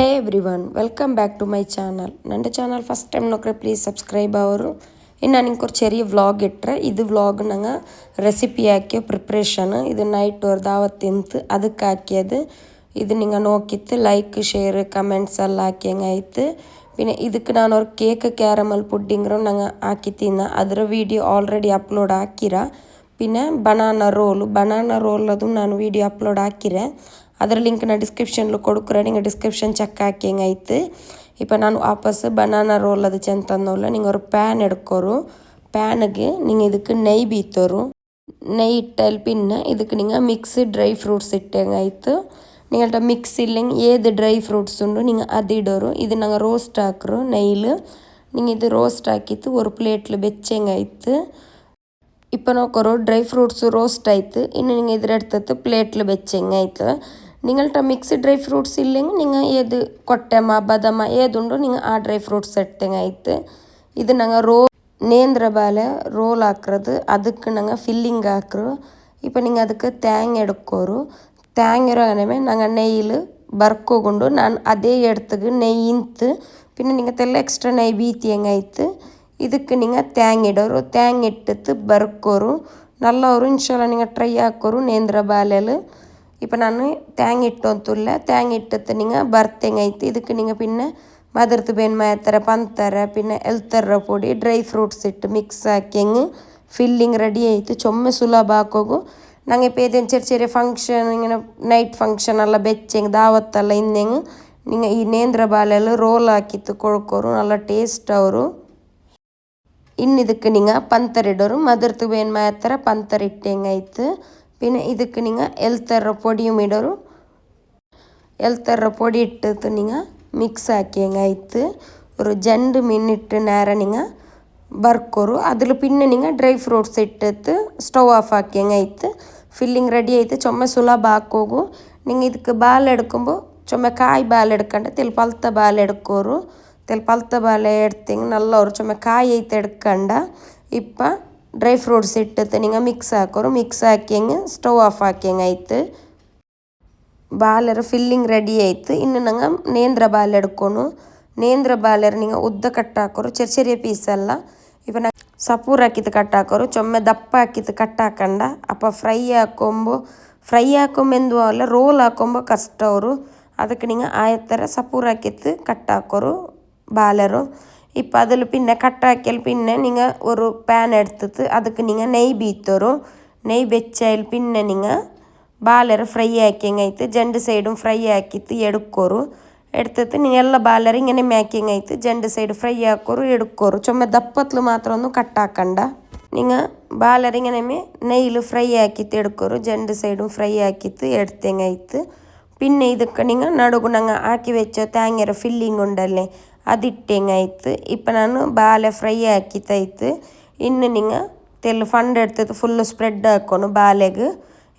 Hey everyone welcome back to my channel എന്റെ channel first time ನೋಡ್ರೆ please subscribe ആവും ಇನ್ನು ನನಗೆ കുറച്ച് ചെറിയ വ്ളോഗ് ಇಟ್ಟರೆ ഇത് വ്ളോഗ് ನಂಗೆ റെസിപ്പി ಹಾಕಿ ಪ್ರಿಪ್ರೇಷನ್ ഇത് നൈറ്റ് ಅವ್ರ ದಾವತ್ ತಿಂತು ಅದಕ್ಕೆ ഇത് നിങ്ങൾ നോക്കിയിട്ട് ലൈക്ക് ഷെയർ കമൻസ് എല്ലാം ആക്കിയങ്ങായിട്ട് പിന്നെ ഇതുക്ക് ഞാൻ ഒരു കേക്ക് ക്യാരമൽ പുഡിങ്ങറും ഞങ്ങൾ ആക്കി തിന്ന അതൊരു വീഡിയോ ഓൾറെഡി അപ്ലോഡ് ആക്കിര പിന്നെ ബനാന റോൾ ബനാന റോളിലതും ഞാൻ വീഡിയോ അപ്ലോഡ് ആക്കിരേ ಅದರ ಲಿಂಕ್ ನಾನು ಡಿಸ್ಕ್ರಿಪ್ಷನ್ಲು கொடுக்குறேன் நீங்கள் ಡಿಸ್ಕ್ರಿಪ್ಷನ್ செக் ಹಾಕಿ ಹೆಂಗಾಯ್ತು இப்போ நான் வாபஸ் பனானா ரோல் அது செஞ்சு தந்தோம்ல நீங்கள் ஒரு பேன் எடுக்கோரும் பேனுக்கு நீங்கள் இதுக்கு நெய் பீத்தோரும் நெய் இட்டால் பின்ன இதுக்கு நீங்கள் மிக்ஸு ட்ரை ஃப்ரூட்ஸ் இட்டேங்க ஆயிட்டு நீங்கள்ட்ட மிக்ஸ் இல்லைங்க ஏது ட்ரை ஃப்ரூட்ஸ் உண்டு நீங்கள் அது இடோரும் இது நாங்கள் ரோஸ்ட் ஆக்குறோம் நெய்யில் நீங்கள் இது ரோஸ்ட் ஆக்கித்து ஒரு பிளேட்டில் வச்சேங்க ஆயிட்டு இப்போ நோக்கிறோம் ட்ரை ಫ್ರೂಟ್ಸು ரோஸ்ட் ಆಯಿತು. இன்னும் நீங்கள் ಇದರ ಎಡ್ತತ್ತು ಪ್ಲೇಟ್ಲು ಬೆಚ್ಚಂಗೆ ಆಯಿತು. നിങ്ങളുടെ മിക്സ് ഡ്രൈ ഫ്രൂട്ട്സ് ഇല്ലെങ്കിൽ നിങ്ങൾ ഏത് കൊട്ടമ ബദമ ഏതുണ്ടോ നിങ്ങൾ ആ ഡ്രൈ ഫ്രൂട്ട്സ് എടുത്തങ്ങ ആയിട്ട് ഇത് நாங்கள் ரோ நேந்திர பால ரோல் ஆக்குறது அதுக்கு நாங்கள் ஃபில்லிங் ஆக்குறோம் இப்போ நீங்கள் அதுக்கு தேங்காய் எடுக்கோரும் தேங்காய் நாங்கள் நெய்யில் ಬರ್ಕೋಗೊಂಡು ನಾನು ಅದೇ ಎಡ್ತಿಗೆ ನೆಯ್ ಇಂತು ಪಿನ್ನ ನಿಂಗೆ ತೆಲ್ಲ ಎಕ್ಸ್ಟ್ರಾ ನೆಯ್ ಬೀತಿ ಹೆಂಗಾಯ್ತು ಇದಕ್ಕೆ ನಿಂಗೆ ತ್ಯಾಂಗ್ ಇಡೋರು ತ್ಯಾಂಗ್ ಇಟ್ಟಿತ್ತು ಬರ್ಕೋರು ನಲ್ಲವರು ಇನ್ಶಾಲ ನಿಂಗೆ ಟ್ರೈ ಹಾಕೋರು ನೇಂದ್ರ ಬಾಲೆಲ್ಲ ಇಪ್ಪ ನಾನು ತ್ಯಾಂಗ್ ಹಿಟ್ಟು ಅಂತುಲ್ಲ ತ್ಯಾಂಗ್ ಹಿಟ್ಟತ್ತು ನಿಂಗೆ ಬರ್ತೇಂಗ್ ಐತಿ ಇದಕ್ಕೆ ನಿಂಗೆ ಪಿನ್ನ ಮದರ್ತು ಬೆನ್ಮಾಯತ್ತರ ಪಂತರ ಪಿನ್ನ ಎಲ್ತರ ಪೊಡಿ ಡ್ರೈ ಫ್ರೂಟ್ಸ್ ಇಟ್ಟು ಮಿಕ್ಸ್ ಹಾಕಿಂಗ್ ಫಿಲ್ಲಿಂಗ್ ರೆಡಿ ಆಯಿತು ಚೊಮ್ಮೆ ಸುಲಭ ಹಾಕೋಗು ನಂಗೆ ಪೇದೇನು ചെറിയ ചെറിയ ಫಂಕ್ಷನ್ ഇങ്ങനെ ನೈಟ್ ಫಂಕ್ಷನ್ ಎಲ್ಲ ಬೆಚ್ಚೆಂಗೆ ದಾವತ್ತಲ್ಲ ಇನ್ನೆಂಗೆ ನಿಂಗೆ ಈ ನೇಂದ್ರ ಬಾಲೆಲ್ಲ ರೋಲ್ ಹಾಕಿತ್ತು ಕೊಳ್ಕೋರು നല്ല ಟೇಸ್ಟ್ ಅವರು ಇನ್ನಿದಕ್ಕೆ ನಿಂಗೆ ಪಂತರಿಡೋರು ಮದರ್ತು ಏನು ಮಾಡ್ತಾರೆ ಪಂತರಿಟ್ಟೆಂಗಾಯ್ತು പിന്നെ ಇದಕ್ಕೆ നിങ്ങൾ ಎಲ್ ಥರ ಪೊಡಿಯು ಇಡೋರು ಎಲ್ ಥರ ಪೊಡಿ ಇಟ್ಟು നിങ്ങൾ ಮಿಕ್ಸ್ ആക്കിയെങ്കായിട്ട് ഒരു രണ്ട് മിനിറ്റ് നേരം നിങ്ങൾ ಬರ್ಕೋರು ಅದ್ರ ಪಿನ್ನೆ ನೀವು ಡ್ರೈ ಫ್ರೂಟ್ಸ್ ಇಟ್ಟತ್ತು ಸ್ಟವ್ ಆಫ್ ಆಕಿಯಂಗಾಯ್ತು ഫില്ലിംഗ് റെഡി ആയിട്ട് ചുമ സുലഭാക്കോകു നിങ്ങൾ ഇതിക്ക് ബാൽ എടുക്കുമ്പോൾ ചുമ കായ് ബാൽ എടുക്കണ്ട തെൽ പലത്ത ബാൽ എടുക്കോറു തെൽ പലത്ത ബാൽ എടുത്തെങ്കിൽ നല്ല ഒരു ചുമ കായ് ആയിട്ട് എടുക്കണ്ട ഇപ്പം ಡ್ರೈ ಫ್ರೂಟ್ಸ್ ಇಟ್ಟತನಿಂಗ ಮಿಕ್ಸ್ ಹಾಕೋರು ಮಿಕ್ಸ್ ಹಾಕಿಯಂಗೆ ಸ್ಟವ್ ಆಫ್ ಹಾಕಿಯಂಗೆ ಆಯ್ತು. ಬಾಲರ್ ಫಿಲ್ಲಿಂಗ್ ರೆಡಿ ಆಯ್ತು. ಇನ್ನು ನಂಗೆ ನೇಂದ್ರ ಬಾಲ್ ಎಡ್ಕೊಂಡು ನೇಂದ್ರ ಬಾಲರ್ ನಿಂಗೆ ಉದ್ದ ಕಟ್ ಹಾಕೋರು, ಚೆರ್ಚೆರಿಯ ಪೀಸ್ ಅಲ್ಲ. ಇವ ಸಪೂರ್ ಹಾಕಿದ್ದು ಕಟ್ ಹಾಕೋರು, ಚೊಮ್ಮೆ ದಪ್ಪ ಹಾಕಿದ್ದು ಕಟ್ ಹಾಕಂಡ. ಅಪ್ಪ ಫ್ರೈ ಹಾಕೊಂಬು. ಫ್ರೈ ಹಾಕೊಂಬೆಂದು ಅಲ್ಲ ರೋಲ್ ಹಾಕೊಂಬೋ ಕಷ್ಟ ಅವರು. ಅದಕ್ಕೆ ನಿಂಗೆ ಆಯ ಥರ ಸಪೂರ್ ಹಾಕಿತ್ತು ಕಟ್ ಹಾಕೋರು, ಬಾಲರು. இப்போ அதில் பின்ன கட்டாக்கியல் பின்ன நீங்கள் ஒரு பேன் எடுத்துட்டு அதுக்கு நீங்கள் நெய் பீத்தரும் நெய் வெச்சாயில் பின்ன நீங்கள் ಬಾಲರ್ ಫ್ರೈ ಆಯ್ತು ಜಂಡು ಸೈಡು ಫ್ರೈ ಹಾಕಿತ್ತು ಎಡ್ಕೋರು ಎಡ್ತಿತ್ತು ನೀ ಎಲ್ಲ ಬಾಲರ್ ಇಂಗನೆ ಮ್ಯಾಕಿಂಗ್ ಆಯ್ತು ಜಂಡು ಸೈಡ್ ಫ್ರೈ ಹಾಕೋರು ಎಡ್ಕೋರು ಚೊಮ್ಮೆ ದಪ್ಪತ್ಲು ಮಾತ್ರ ಒಂದು ಕಟ್ಟಾಕಂಡ ನಿಂಗ ಬಾಲರ್ ಇಂಗನೆ ನೈಲು ಫ್ರೈ ಹಾಕಿತ್ತು ಎಡ್ಕೋರು ಜಂಡು ಸೈಡು ಫ್ರೈ ಹಾಕಿತ್ತು ಎಡ್ತೆಂಗಾಯ್ತು പിന്നെ ഇതൊക്കെ നിങ്ങൾ നടുകുണങ്ങ ആക്കി വെച്ചോ തേങ്ങയുടെ ഫില്ലിംഗ് ഉണ്ടല്ലേ ಅದಿಟ್ಟೆಂಗಾಯ್ತು ಇಪ್ಪ ನಾನು ಬಾಲೆ ಫ್ರೈ ಹಾಕಿತ್ತಾಯ್ತು ಇನ್ನು ನಿಂಗ ತೆಲ್ಲು ಫಂಡ್ ಎಡ್ತದ ಫುಲ್ಲು ಸ್ಪ್ರೆಡ್ ಹಾಕೋನು ಬಾಲೆಗೆ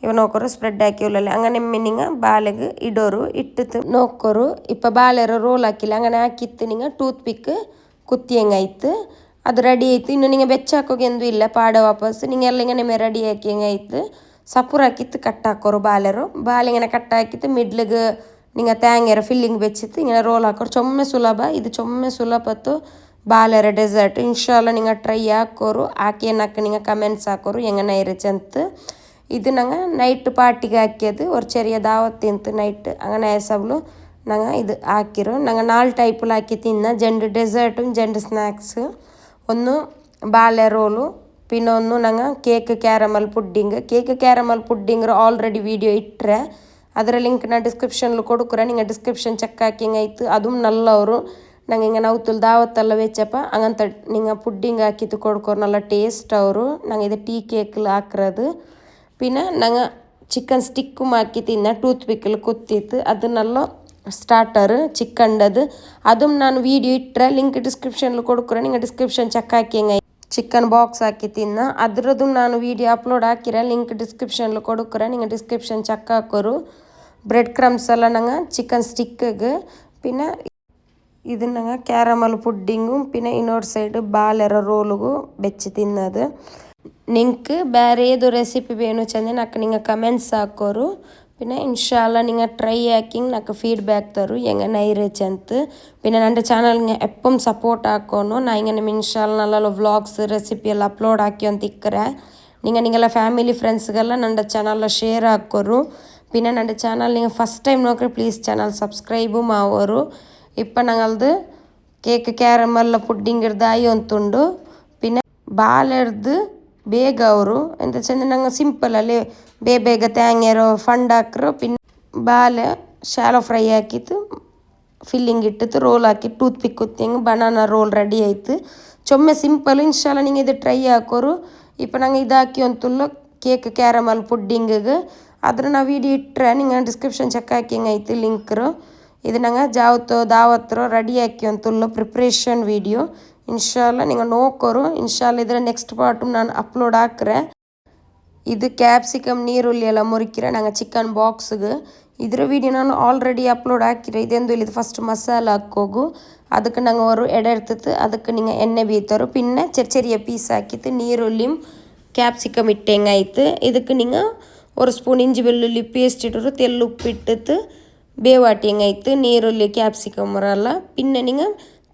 ಇವ ನೋಕರು ಸ್ಪ್ರೆಡ್ ಹಾಕಿ ಉಲ್ಲಲ್ಲಿ ಅಂಗನೆಮ್ಮೆ ನಿಂಗ ಬಾಲೆಗೆ ಇಡೋರು ಇಟ್ಟಿತ್ತು ನೋಕೋರು ಇಪ್ಪ ಬಾಳೆರ ರೋಲ್ ಹಾಕಿಲ್ಲ ಅಂಗನೆ ಹಾಕಿತ್ತು ನಿಂಗ ಟೂತ್ ಪಿಕ್ ಕುತ್ತಿ ಹೆಂಗಾಯ್ತು ಅದು ರೆಡಿ ಆಯಿತು ಇನ್ನು ನಿಂಗೆ ಬೆಚ್ಚ ಹಾಕೋಗೆಂದು ಇಲ್ಲ ಪಾಡ ವಾಪಸ್ ನಿಂಗೆ ಎಲ್ಲ ಹಿಂಗೆ ನಿಮಗೆ ರೆಡಿ ಹಾಕಿ ಹೆಂಗಾಯ್ತು ಸಪುರ ಹಾಕಿತ್ತು ಕಟ್ ಹಾಕೋರು ಬಾಲೆರು ಬಾಲೆಂಗನ ಕಟ್ ಹಾಕಿತ್ತು ಮಿಡ್ಲಿಗೆ ನಿಂಗೆ ತ್ಯಾಂಗ್ಯರ ಫಿಲ್ಲಿಂಗ್ ಬೆಚ್ಚಿತ್ತು ಹಿಂಗೆ ರೋಲ್ ಹಾಕೋರು ಚೊಮ್ಮೆ ಸುಲಭ, ಇದು ಚೊಮ್ಮೆ ಸುಲಭತ್ತು ಬಾಲೆರ ಡೆಸರ್ಟ್ ಇನ್ಶಾಲ್ಲ ನಿಂಗೆ ಟ್ರೈ ಹಾಕೋರು ಹಾಕೇನಾಕ ನಿಂಗೆ ಕಮೆಂಟ್ಸ್ ಹಾಕೋರು ಹೆಂಗೆ ಇರಚ್ ಅಂತ. ಇದು ನಂಗೆ ನೈಟ್ ಪಾರ್ಟಿಗೆ ಹಾಕಿಯದು. ஒரு ചെറിയ ದಾವತ್ತಿಂತು ನೈಟ್ അങ്ങനെ ನಯಸಬ್ಲು ನಂಗೆ ಇದು ಹಾಕಿರು. ನಂಗೆ ನಾಲ್ಕು ಟೈಪಲ್ಲಿ ಹಾಕಿ ತಿನ್ನ ಜಂಡು ಡೆಸರ್ಟು ಜಂಡು ಸ್ನ್ಯಾಕ್ಸ್ ಒಂದು ಬಾಲೆ ರೋಲು ಪಿನ್ನೊಂದು ನಂಗೆ cake caramel pudding cake caramel ಪುಡ್ಡಿಂಗ್ರು already video ಇಟ್ಟರೆ ಅದರ ಲಿಂಕ್ ನಾನು ಡಿಸ್ಕ್ರಿಪ್ಷನ್ಲು ಕೊಡುಕುರ ನಿಂಗೆ ಡಿಸ್ಕ್ರಿಪ್ಷನ್ ಚೆಕ್ ಹಾಕಿಂಗಾಯ್ತು ಅದು ನಲ್ಲ ಅವರು ನಂಗೆ ಹಿಂಗೆ ನಾವು ತುಲ್ ದಾವತ್ತಲ್ಲ ವೆಚ್ಚಪ್ಪ ಹಂಗಂತ ನಿಂಗೆ ಪುಡ್ಡಿಂಗ್ ಹಾಕಿತ್ತು ಕೊಡ್ಕೋರು ನಲ್ಲ ಟೇಸ್ಟ್ ಅವರು ನಂಗೆ இது டீ கேக்கில் ஆக்குறது. பின்ன நாங்கள் சிக்கன் ஸ்டிக்கும் ஆக்கி தின்ன டூத் பிக்கில் குத்தித்து அது நல்லா ஸ்டார்டரு சிக்கன்டது அதுவும் நான் வீடியோ இட்டுற லிங்க் டிஸ்கிரிப்ஷனில் கொடுக்குறேன். நீங்கள் டிஸ்கிரிப்ஷன் செக் ஆக்கிங்க. ಚಿಕನ್ ಬಾಕ್ಸ್ ಹಾಕಿ ತಿನ್ನ. ಅದರದ್ದು ನಾನು ವಿಡಿಯೋ ಅಪ್ಲೋಡ್ ಹಾಕಿರ ಲಿಂಕ್ ಡಿಸ್ಕ್ರಿಪ್ಷನ್ಲಿ ಕೊಡುಕ್ರ. ನಿಂಗೆ ಡಿಸ್ಕ್ರಿಪ್ಷನ್ ಚೆಕ್ ಹಾಕೋರು. ಬ್ರೆಡ್ ಕ್ರಮ್ಸ್ ಎಲ್ಲ ನಂಗೆ ಚಿಕನ್ ಸ್ಟಿಕ್ ಪಿನ್ನ ಇದನ್ನ ಕ್ಯಾರಮಲ್ ಪುಡ್ಡಿಂಗು ಪಿನ್ನ ಇನ್ನೋರ್ ಸೈಡ್ ಬಾಲೆರ ರೋಲ್ಗು ಬೆಚ್ಚಿ ತಿನ್ನೋದು. ನಿಂಕ್ ಬೇರೆದು ರೆಸಿಪಿ ಬೇನು ಚಂದೆ ನಾಲ್ಕು ನಿಂಗೆ ಕಮೆಂಟ್ಸ್ ಹಾಕೋರು. പിന്നെ ಇನ್ಶಾಲ್ಲ ನಿಂಗೆ ಟ್ರೈ ಆ್ಯಕಿಂಗ್ ನಕ್ಕೆ ಫೀಡ್ಬ್ಯಾಕ್ ತರು ಎಂಗೆ ನೈರೇಚ್ ಅಂತ പിന്നെ എൻ്റെ ചാനലിനെ എപ്പം സപ്പോർട്ട് ആക്കണോ ഞാൻ ഇങ്ങനെ ഇൻഷാല്ല നല്ല വ്ളോഗ്സ് റെസിപ്പി ಎಲ್ಲ ಅಪ್ಲೋಡ್ ಹಾಕಿ ಅಂತ ಇಕ್ಕರೆ நீங்கள் நீங்கள ஃபேமிலி ஃப்ரெண்ட்ஸுக்கெல்லாம் நம்ம சேனலில் ஷேர் ஆக்கரும் பின்ன நம்ம சேனல் நீங்கள் ஃபஸ்ட் டைம் நோக்கிற ப்ளீஸ் சேனல் சப்ஸ்க்ரைபும் ஆவரும் இப்போ நாங்களது கேக்கு கேரமல்ல புட்டிங்கிறதாயும் துண்டு. பின்ன பால் எடுத்து ಬೇಗ ಅವರು ಎಂತ ಚೆಂದ ನಂಗೆ ಸಿಂಪಲಲ್ಲಿ ಬೇ ಬೇಗ ತ್ಯಾಂಗ್ಯರು ಫಂಡ್ ಹಾಕ್ರು ಪಿನ್ ಬಾಲ ಶಾಲೋ ಫ್ರೈ ಹಾಕಿತ್ತು ಫಿಲ್ಲಿಂಗ್ ಇಟ್ಟಿತ್ತು ರೋಲ್ ಹಾಕಿ ಟೂತ್ ಪಿಕ್ ಕುತ್ತಿಂಗ್ ಬನಾನಾ ರೋಲ್ ರೆಡಿ ಆಯಿತು. ಚೊಮ್ಮೆ ಸಿಂಪಲ್ ಇನ್ಶಾಲ ನಿಂಗೆ ಇದು ಟ್ರೈ ಹಾಕೋರು. ಇಪ್ಪ ನಂಗೆ ಇದು ಹಾಕಿ ಒಂದು ತುಲ್ಲು ಕೇಕ್ ಕ್ಯಾರಮಲ್ ಪುಡ್ಡಿಂಗಿಗೆ ಅದ್ರ ನಾವು ವಿಡಿಯೋ ಇಟ್ಟರೆ ನಿಂಗೆ ಡಿಸ್ಕ್ರಿಪ್ಷನ್ ಚೆಕ್ ಹಾಕಿಂಗ್ ಆಯ್ತು ಲಿಂಕ್ರು ಇದು ನಂಗೆ ಜಾವತ್ತು ದಾವತ್ರು ರೆಡಿ ಹಾಕಿ ಒಂದು ತುಲ್ಲು ಪ್ರಿಪ್ರೇಷನ್ ವೀಡಿಯೋ ಇನ್ಶಾಲ್ಲ ನಿಂಗೆ ನೋಕೋರು ಇನ್ಶಾಲ್ಲ ಇದರ ನೆಕ್ಸ್ಟ್ ಪಾರ್ಟು ನಾನು ಅಪ್ಲೋಡ್ ಹಾಕ್ರೆ ಇದು ಕ್ಯಾಪ್ಸಿಕಮ್ ನೀರುಳ್ಳಿ ಎಲ್ಲ ಮುರಿಕಿರ ನಂಗೆ ಚಿಕನ್ ಬಾಕ್ಸ್ಗೆ ಇದರ ವೀಡಿಯೋ ನಾನು ಆಲ್ರೆಡಿ ಅಪ್ಲೋಡ್ ಹಾಕಿರ ಇದೆಂದು ಇಲ್ಲಿ ಫಸ್ಟ್ ಮಸಾಲ ಹಾಕೋಗು ಅದಕ್ಕೆ ನಂಗೆ ஒரு இடம் எடுத்துட்டு அதுக்கு நீங்கள் எண்ணெய் பீத்தரும் பின்ன சிறு சிறிய பீஸ் ஆக்கிட்டு நீருள்ளியும் ಕ್ಯಾಪ್ಸಿಕಮ್ ಇಟ್ಟೆಂಗೆ ಆಯ್ತು ಇದಕ್ಕೆ ನೀವು ஒரு ஸ்பூன் இஞ்சி வெள்ளுள்ளி பேஸ்ட் இட்டு தெல் உப்பு இட்டுத்து ಬೇವಾಟಿ ಹೆಂಗೈತು ನೀರುಳ್ಳಿ ಕ್ಯಾಪ್ಸಿಕಮ್ ಬರಲ್ಲ ಪಿನ್ನ ನಿಂಗೆ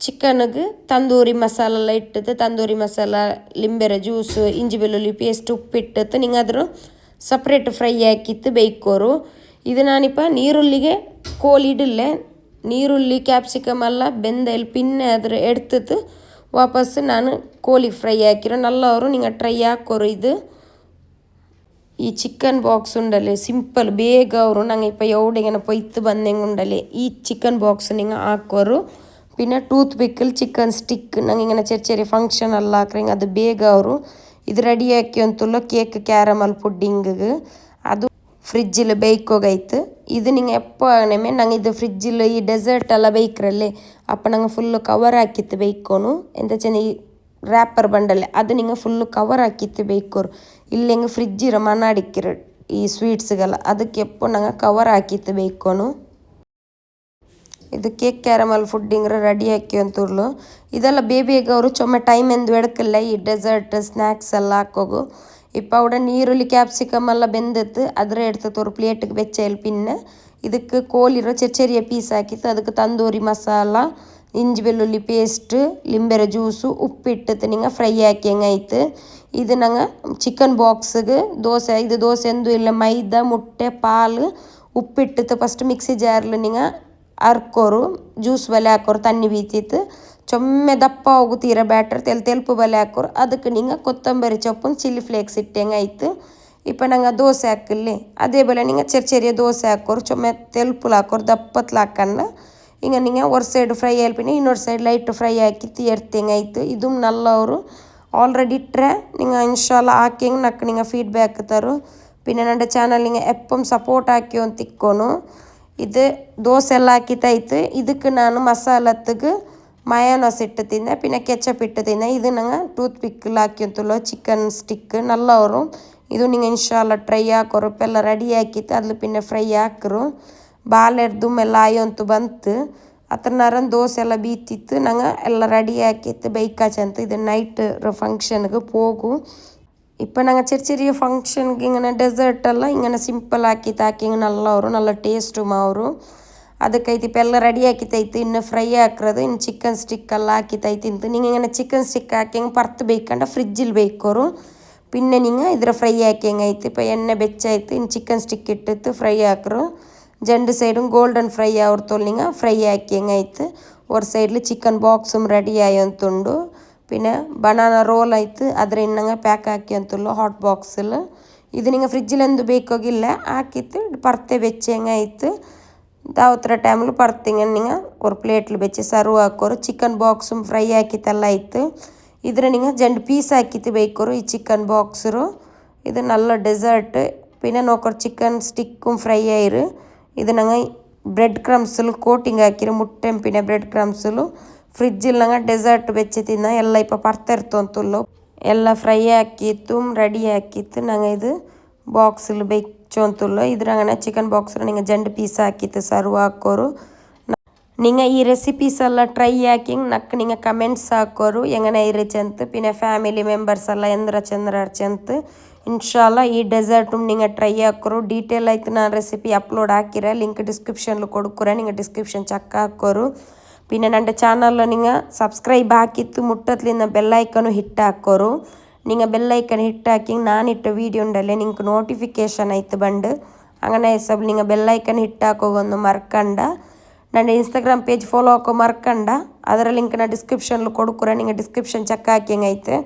ಚಿಕನ್ಗೆ ತಂದೂರಿ ಮಸಾಲ ಎಲ್ಲ ಇಟ್ಟದ್ದು ತಂದೂರಿ ಮಸಾಲ, ಲಿಂಬೆರ ಜ್ಯೂಸ್ ಇಂಜಿ ಬೆಳ್ಳುಳ್ಳಿ ಪೇಸ್ಟ್ ಉಪ್ಪಿಟ್ಟು ನಿಂಗಾದ್ರೂ ಸಪ್ರೇಟ್ ಫ್ರೈ ಹಾಕಿತ್ತು ಬೇಯ್ಕೋರು. ಇದು ನಾನಿಪ್ಪ ನೀರುಳ್ಳಿಗೆ ಕೋಲಿಡಲೆ ನೀರುಳ್ಳಿ ಕ್ಯಾಪ್ಸಿಕಮ್ ಎಲ್ಲ ಬೆಂದ ಪಿನ್ನೆ ಅದ್ರ ಎಡ್ತದ್ದು ವಾಪಸ್ಸು ನಾನು ಕೋಲಿಗೆ ಫ್ರೈ ಹಾಕಿರೋ ನಲ್ಲವರು ನಿಂಗೆ ಟ್ರೈ ಹಾಕೋರು ಇದು. ಈ ಚಿಕನ್ ಬಾಕ್ಸ್ ಉಂಡಲೆ ಸಿಂಪಲ್ ಬೇಗ ಅವರು ನಂಗೆ ಇಪ್ಪ ಎವಡೆಗೇನ ಪೊಯ್ತು ಬಂದಂಗೆ ಉಂಡಲೆ ಈ ಚಿಕನ್ ಬಾಕ್ಸ್ ನಿಂಗೆ ಹಾಕೋರು. പിന്നെ ಟೂತ್ ಪಿಕ್ಕಲ್ ಚಿಕನ್ ಸ್ಟಿಕ್ ನಂಗೆ ಇಂಗನೆ ಚೆರ್ ಚೆರಿ ಫಂಕ್ಷನ್ ಅಲ್ಲ ಹಾಕ್ರಿಂಗ್ ಅದು ಬೇಗ ಅವರು ಇದು ರೆಡಿ ಹಾಕಿ ಅಂತಲ್ಲ ಕೇಕ್ ಕ್ಯಾರಮಲ್ ಪುಡ್ಡಿಂಗಿಗೆ ಅದು ಫ್ರಿಜ್ಜಿಲ್ ಬೇಯ್ಕೋಗೈತು ಇದು ನಿಂಗೆ ಎಪ್ಪನೆಮೆ ನಂಗೆ ಇದು ಫ್ರಿಜ್ಜಿಲ್ ಈ ಡೆಸರ್ಟ್ ಎಲ್ಲ ಬೇಯ್ಕ್ರಲ್ಲೇ ಅಪ್ಪ ನಂಗೆ ಫುಲ್ಲು ಕವರ್ ಹಾಕಿತ್ತು ಬೇಯ್ಕೋನು ಎಂತ ಚೆನ್ನ ಈ ರ್ಯಾಪರ್ ಬಂಡಲ್ಲೇ ಅದು ನಿಂಗೆ ಫುಲ್ಲು ಕವರ್ ಹಾಕಿತ್ತು ಬೇಯ್ಕೋರು ಇಲ್ಲಿ ಹೆಂಗೆ ಫ್ರಿಜ್ಜಿರ ಮನಾಡಿಕ್ಕಿರ ಈ ಸ್ವೀಟ್ಸ್ಗೆಲ್ಲ ಅದಕ್ಕೆ ಎಪ್ಪೋ ನಂಗೆ ಕವರ್ ಹಾಕಿತ್ತು ಬೇಯ್ಕೋನು ಇದು ಕೇಕ್ ಕ್ಯಾರಮಲ್ ಫುಡ್ಡಿಂಗ್ರ ರೆಡಿ ಹಾಕಿ ಅಂತೂರ್ಲು ಇದೆಲ್ಲ ಬೇಬಿಗೆ ಅವರು ಚೊಮ್ಮೆ ಟೈಮ್ ಎಂದು ಎಡಕಲ್ಲ ಈ ಡೆಸರ್ಟ್ ಸ್ನ್ಯಾಕ್ಸ್ ಎಲ್ಲ ಹಾಕೋಗು இப்போ அவட நீருள்ளி கேப்சிகம் எல்லாம் வெந்தத்து அதில் எடுத்து ஒரு பிளேட்டுக்கு வச்சேல் பின்ன இதுக்கு கோழிற செச்சரிய பீஸ் ஆக்கிட்டு அதுக்கு தந்தூரி மசாலா இஞ்சி வெள்ளுள்ளி பேஸ்ட்டு லிம்பெர ஜூஸு உப்பிட்டு நீங்கள் ஃப்ரை ஆக்கிங்க ஐத்து இது நாங்கள் சிக்கன் பாக்ஸுக்கு தோசை இது தோசை எந்தும் இல்லை மைதா முட்டை பால் உப்பிட்டு ஃபஸ்ட்டு மிக்சி ஜாரில் நீங்கள் ಅರ್ಕೋರು ಜ್ಯೂಸ್ ಬಲೆ ಹಾಕೋರು ತಣ್ಣಿ ಬೀತಿತ್ತು ಚೊಮ್ಮೆ ದಪ್ಪ ಹೋಗುತ್ತೀರ ಬ್ಯಾಟ್ರ್ ತೆಲ್ ತೆಲ್ಪು ಬಲೆ ಹಾಕೋರು ಅದಕ್ಕೆ ನಿಂಗೆ ಕೊತ್ತಂಬರಿ ಚೊಪ್ಪುನ್ ಚಿಲ್ಲಿ ಫ್ಲೇಕ್ಸ್ ಇಟ್ಟಂಗೆ ಆಯಿತು ಇಪ್ಪ ನಂಗೆ ದೋಸೆ ಹಾಕಿಲ್ಲಿ ಅದೇ ಬಲೆ ನಿಂಗೆ ಚೆರಿ ಚೆರಿಯ ದೋಸೆ ಹಾಕೋರು ಚೊಮ್ಮೆ ತೆಲ್ಪುಲ್ ಹಾಕೋರು ದಪ್ಪತ್ಲ ಹಾಕಣ್ಣ ಹಿಂಗೆ நீங்கள் ஒரு சைடு ஃப்ரை ஆகிப்பினே இன்னொரு சைடு லைட்டு ஃப்ரை ஆக்கி எடுத்தீங்க ஆயிட்டு இதுவும் நல்ல ஒரு ஆல்ரெடி இட்டுறேன் நீங்கள் இன்ஷால்லா ஆக்கிங்க நக்கு நீங்கள் ஃபீட்பேக் தரும் പിന്നെ എൻ്റെ ചാനൽ നിങ്ങൾ എപ്പം സപ്പോർട്ടാക്കിയോ തിക്കോണു ಇದು ದೋಸೆ ಎಲ್ಲ ಹಾಕಿತ್ತೈತು ಇದಕ್ಕೆ ನಾನು ಮಸಾಲತ್ತಗೆ ಮಯೋನಸ್ ಇಟ್ಟು ತಿಂದೆ ಪಿನ್ನ ಕೆಚಪ್ ಇಟ್ಟು ತಿಂದೆ ಇದು ನಂಗೆ ಟೂತ್ ಪಿಕ್ಕಿಲ್ ಹಾಕಿಂತುಲ್ಲೋ ಚಿಕನ್ ಸ್ಟಿಕ್ ನಲ್ಲವರು ಇದು ನಿಂಗೆ ಇನ್ಶಾಲ್ಲ ಟ್ರೈ ಹಾಕೋರು ಪೆಲ್ಲ ರೆಡಿ ಹಾಕಿತ್ತು ಅದ್ಲ ಪಿನ್ನ ಫ್ರೈ ಹಾಕರು ಬಾಲೆಡ್ ದುಮ್ಮೆಲ್ಲ ಆಯೋಂತು ಬಂತು ಅತನಾರ ದೋಸೆ ಎಲ್ಲ ಬೀತಿತ್ತು ನಂಗೆ ಎಲ್ಲ ರೆಡಿ ಹಾಕಿತ್ತು ಬೈಕಾಚಂತ ಇದು ನೈಟ್ ಫಂಕ್ಷನ್ಗೆ ಹೋಗು இப்போ நாங்கள் சிறு சிறிய ஃபங்க்ஷனுக்கு இங்கே ಡೆಸರ್ಟೆಲ್ಲ ಹಿಂಗೆ ಸಿಂಪಲ್ ಹಾಕಿ ತಾಕಿ ಹಿಂಗೆ ನಲ್ಲ ಅವರು ನಲ್ಲ ಟೇಸ್ಟು ಮಾವರು ಅದಕ್ಕೈತಿ இப்போ ಎಲ್ಲ ರೆಡಿ ಹಾಕಿತೈತಿ ಇನ್ನು ಫ್ರೈ ಹಾಕ್ರದು ಇನ್ನು ಚಿಕನ್ ಸ್ಟಿಕ್ಕೆಲ್ಲ ಹಾಕಿತೈತಿ ಇಂತು ನೀವು ಹಿಂಗೆ ಚಿಕನ್ ಸ್ಟಿಕ್ ಹಾಕಿ ಹಿಂಗೆ ಪರ್ತು ಬೇಯ್ಕೊಂಡು ಫ್ರಿಜ್ಜಲ್ಲಿ ಬೇಯ್ಕೋರು പിന്നെ നിങ്ങൾ ഇതിൽ ഫ്രൈ ആക്കിയങ്ങായിട്ട് ഇപ്പോൾ എണ്ണ വെച്ചായിട്ട് ചിക്കൻ സ്റ്റിക്ക് ഇട്ടിട്ട് ഫ്രൈ ആക്കറും രണ്ട് സൈഡും ഗോൾഡൻ ഫ്രൈ ആവർത്തോളിങ്ങ ഫ്രൈ ആക്കിയങ്ങായിട്ട് ഒരു സൈഡിൽ ചിക്കൻ ബോക്സും റെഡി ആയതുണ്ട് പിന്നെ ಬನಾನ ರೋಲ್ ಆಯ್ತು ಅದ್ರ ಇನ್ನಂಗೆ ಪ್ಯಾಕ್ ಹಾಕಿ ಅಂತುಲ್ಲು ಹಾಟ್ ಬಾಕ್ಸಲ್ ಇದು നിങ്ങൾ ಫ್ರಿಜ್ಜಿಲೆಂದು ಬೇಕಾಗಿಲ್ಲ ಹಾಕಿತ್ತು ಪರ್ತೆ ಬೆಚ್ಚಂಗಾಯ್ತು ದಾವತ್ರ ಟೈಮ್ಲು ಪರ್ತಿಂಗ നിങ്ങൾ ഒരു ಪ್ಲೇಟ್ಲು ಬೆಚ್ಚಿ ಸರ್ವ್ ಹಾಕೋರು ಚಿಕನ್ ಬಾಕ್ಸುം ಫ್ರೈ ಹಾಕಿತ್ತೆಲ್ಲ ಆಯ್ತು ಇದ್ರ നിങ്ങൾ ಜಂಡು ಪೀಸ್ ಹಾಕಿತ್ತು ಬೇಕೋರು ಈ ಚಿಕನ್ ಬಾಕ್ಸರು ഇത് നല്ല ഡെസേർട്ട് പിന്നെ നോക്കർ ചിക്കൻ സ്റ്റിക്കും ഫ്രൈ ആയിര് ഇത് ഞങ്ങൾ ബ്രെഡ് ക്രംസിൽ കോട്ടിങ് ಹಾಕಿರು ಮುಟ್ಟೆ പിന്നെ ബ്രെഡ് ಕ್ರಮ್ಸಲು ಫ್ರಿಜ್ ಇಲ್ಲಂಗ ಡೆಸರ್ಟ್ ಬೆಚ್ಚೆ ತಿನ್ನ ಎಲ್ಲ ಇಪ್ಪ ಪರ್ತ ಅಂತುಲ್ಲು ಎಲ್ಲ ಫ್ರೈ ಹಾಕಿತ್ತು ರೆಡಿ ಆಕಿತ್ತು ನಂಗೆ ಇದು ಬಾಕ್ಸಲ್ ಬೆಚ್ಚಂತುಲ್ಲು ಇದ್ರಾಗ ಚಿಕನ್ ಬಾಕ್ಸ್ ನಿಂಗೆ ಜಂಡು ಪೀಸ್ ಹಾಕಿತ್ತು ಸರ್ವ್ ಹಾಕೋರು. ನಿಂಗೆ ಈ ರೆಸಿಪೀಸ್ ಎಲ್ಲ ಟ್ರೈ ಹಾಕಿ ನಕ್ಕ ನಿಂಗೆ ಕಮೆಂಟ್ಸ್ ಹಾಕೋರು. ಎಂಗನೆ ಇರಚಂತು ಪಿನ ಫ್ಯಾಮಿಲಿ ಮೆಂಬರ್ಸ್ ಎಲ್ಲ ಎಂದ್ರ ಚಂದ್ರ ಚಂತ ಇನ್ಶಾಲ್ಲ ಈ ಡೆಸರ್ಟ್ ನಿಂಗೆ ಟ್ರೈ ಹಾಕೋರು. ಡೀಟೇಲ್ ಆಯ್ತು ನಾನು ರೆಸಿಪಿ ಅಪ್ಲೋಡ್ ಹಾಕಿರ. ಲಿಂಕ್ ಡಿಸ್ಕ್ರಿಪ್ಷನ್ಲು ಕೊಡ್ಕೊರ. ನಿಂಗೆ ಡಿಸ್ಕ್ರಿಪ್ಷನ್ ಚೆಕ್ ಹಾಕೋರು. പിന്നെ ನನ್ನ ಚಾನಲ್ நீங்கள் ಸಬ್ಸ್ಕ್ರೈಬ್ ಹಾಕಿತ್ತು ಮುಟ್ಟತ್ಲಿಂದ ಬೆಲ್ಲೈಕನು ಹಿಟ್ ಹಾಕೋರು நீங்கள் ಬೆಲ್ಲೈಕನ್ ಹಿಟ್ ಹಾಕಿ ನಾನಿಟ್ಟ ವೀಡಿಯೋ ಉಂಡಲ್ಲೇ ನಿಂಗೆ ನೋಟಿಫಿಕೇಷನ್ ಆಯ್ತು ಬಂದು അങ്ങനെ ಸಬ್ நீங்கள் ಬೆಲ್ಲೈಕನ್ ಹಿಟ್ ಹಾಕೋಗೊಂದು ಮರ್ಕಂಡ ನನ್ನ ಇನ್ಸ್ಟಾಗ್ರಾಮ್ ಪೇಜ್ ಫಾಲೋ ಹಾಕೋ ಮರ್ಕಂಡ ಅದರ ಲಿಂಕ್ ನಾನು ಡಿಸ್ಕ್ರಿಪ್ಷನ್ಲು ಕೊಡ್ಕುರೆ ನಿಂಗೆ ಡಿಸ್ಕ್ರಿಪ್ಷನ್ ಚೆಕ್ ಹಾಕಿ ಐತೆ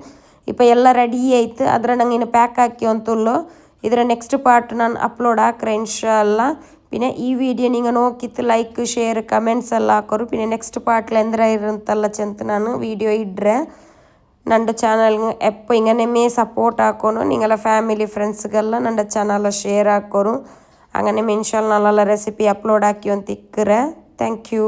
ഇപ്പോൾ ಎಲ್ಲ ರೆಡಿ ಆಯ್ತು ಅದರ ನಂಗೆ ಇನ್ನು ಪ್ಯಾಕ್ ಹಾಕಿ ಅಂತುಲ್ಲೋ ಇದರ ನೆಕ್ಸ್ಟ್ ಪಾರ್ಟ್ ನಾನು ಅಪ್ಲೋಡ್ ಹಾಕ್ರೆ ಇನ್ಶಾಲ್ಲ പിന്നെ ഈ വീഡിയോ നിങ്ങൾ നോക്കിയിട്ട് ലൈക്ക് ഷെയർ കമൻസ് എല്ലാം ಹಾಕೋರು പിന്നെ ನೆಕ್ಸ್ಟ್ ಪಾರ್ಟ್ಲ್ ಎಂದ್ರ ಇರಂತಲ್ಲ ಚೆಂತ ನಾನು ವಿಡಿಯೋ ಇಡ್ರೆ ನನ್ನ ಚಾನಲ್ಗೆ ಎಪ್ಪ ಹಿಂಗನೆ ಸಪೋರ್ಟ್ ಹಾಕೋನು ನಿಂಗೆಲ್ಲ ಫ್ಯಾಮಿಲಿ ಫ್ರೆಂಡ್ಸ್ಗೆಲ್ಲ ನನ್ನ ಚಾನಲ್ ಶೇರ್ ಹಾಕೋರು അങ്ങനെ ഇൻഷാല്ല നല്ല റെസിപ്പി അപ്ലോഡ് ആക്കി ഒന്ന് തിക്കറ താങ്ക് യു